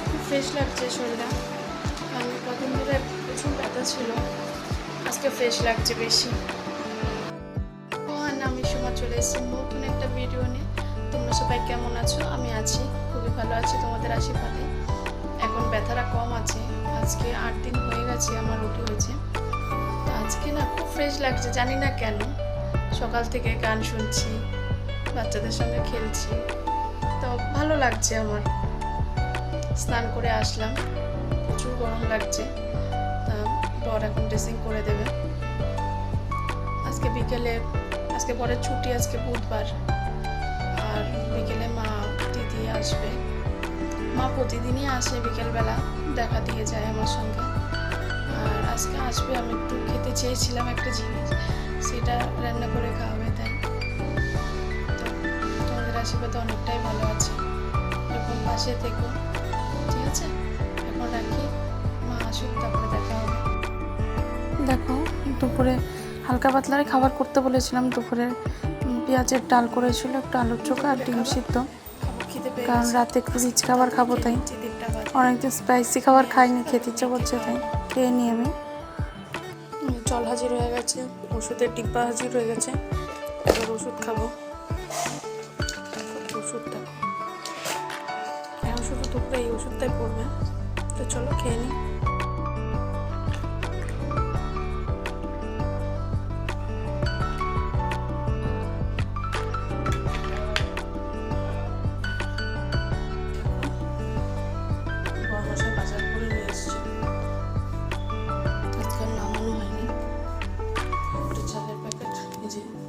খুব ফ্রেশ লাগছে শরীরটা কারণ কদিন ধরে প্রচুর ব্যথা ছিল আজকে ফ্রেশ লাগছে বেশি ও আর আমি সময় চলে এসেছি নতুন একটা ভিডিও নিয়ে তোমরা সবাই কেমন আছো আমি আছি খুবই ভালো আছি তোমাদের আশীর্বাদে এখন ব্যথাটা কম আছে আজকে আট দিন হয়ে গেছে আমার রুটি হয়েছে আজকে না খুব ফ্রেশ লাগছে, জানি না কেন। সকাল থেকে গান শুনছি, বাচ্চাদের সঙ্গে খেলছি। তো ভালো লাগছে আমার। স্নান করে আসলাম, প্রচুর গরম লাগছে। বর এখন ড্রেসিং করে দেবে। আজকে বিকেলে, আজকে পরে ছুটি আজকে বুধবার। আর বিকেলে মা দিদি আসবে। মা প্রতিদিনই আসে বিকেলবেলা, দেখা দিয়ে যায় আমার সঙ্গে। আর আজকে আসবে, আমি একটু খেতে চেয়েছিলাম একটা জিনিস। সেটা রান্না করে খাওয়াবে তাই। তো তোমাদের আশীর্বাদে অনেকটাই ভালো আছে। এরকম পাশে থেকো ঠিক আছে? এখন রাখি। মা আসুক তারপরে দেখা হবে। দেখো দুপুরে হালকা পাতলার খাবার করতে বলেছিলাম। দুপুরে পেঁয়াজের ডাল করেছিল একটু আলুর চোখা আর ডিম সিদ্ধ। কারণ রাতে একটু রিচ খাবার খাব তাই। অনেকদিন স্পাইসি খাবার খাইনি খেতে ইচ্ছে করছে তাই। খেয়ে নিই আমি। জল হাজির হয়ে গেছে, ওষুধের ডিব্বা হাজির হয়ে গেছে। এবার ওষুধ খাব। ওষুধটা। এখন শুধু দুপুরে এই ওষুধটাই পড়বে। তো চলো খেয়ে নিই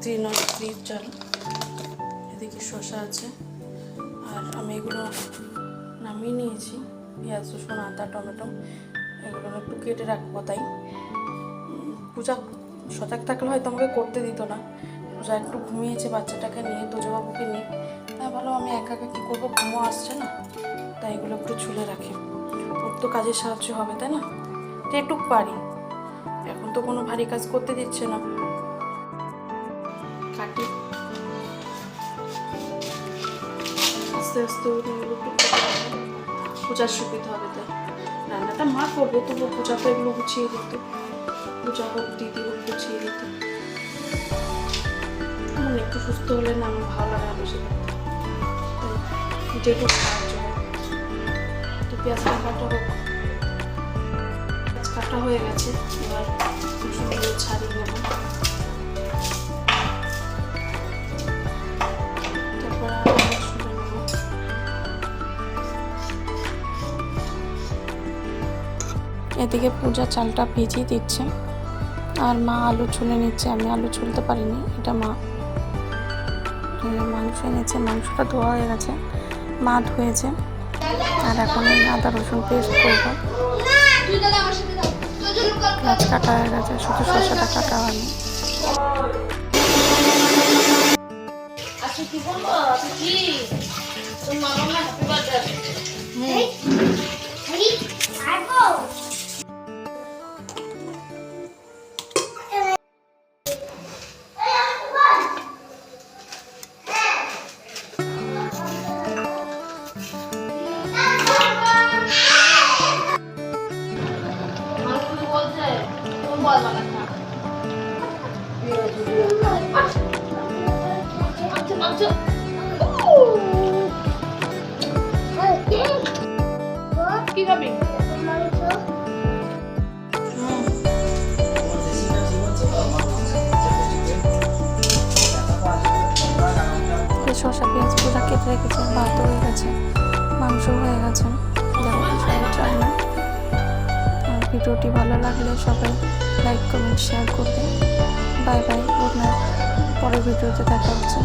থ্রি নট থ্রি চাল। এদিকে শসা আছে। আর আমি এগুলো নামিয়ে নিয়েছি। পেঁয়াজ, রসুন, আদা, টমেটো, এগুলো একটু কেটে রাখব তাই। পূজা, সজাগ থাকলে হয়তো আমাকে করতে দিত না। পূজা একটু ঘুমিয়েছে, বাচ্চাটাকে নিয়ে, তোজবাবুকে নিয়ে। তাই ভালো, আমি একা একা কী করব? ঘুমো আসছে না। তাই এগুলো একটু ছুলে রাখি। ওর তো কাজে সাহায্য হবে, তাই না? তো এটুক পারি। এখন তো কোনো ভারী কাজ করতে দিচ্ছে না। কাটি আস্তে আস্তে। পূজার সুবিধা হবে তাই রান্নাটা মা করবে, তবু পূজা তো এগুলো গুছিয়ে দিত। পূজা হোক, দিদি হোক, গুছিয়ে দিত। আমার একটু সুস্থ হলে না আমার ভালো লাগে না থাকতে যেটুকু সাহায্য তো পেঁয়াজটা কাটা হোক। পেঁয়াজ কাটা হয়ে গেছে। এবার রসুনগুলো ছাড়িয়ে নেব। এদিকে পূজা চালটা ভিজিয়ে দিচ্ছে। আর মা আলু ছুলে নিচ্ছে, আমি আলু ছুলতে পারিনি, এটা মা। মাংস এনেছে, মাংসটা ধোয়া হয়ে গেছে, মা ধুয়েছে। আর এখন এই আদা রসুন পেস্ট করব। পেঁয়াজ কাটা হয়ে গেছে, শুধু শসাটা কাটা হয়নি। আচ্ছা শসা পেঁয়াজ পুরো কেটে রেখেছে, ভাত হয়ে গেছে, মাংস হয়ে গেছে। দেখো সবাই রান্না আর ভিডিওটি ভালো লাগলে সবাই লাইক, কমেন্ট শেয়ার করবে বাই বাই, গুড নাইট। পরের ভিডিওতে দেখা হচ্ছে।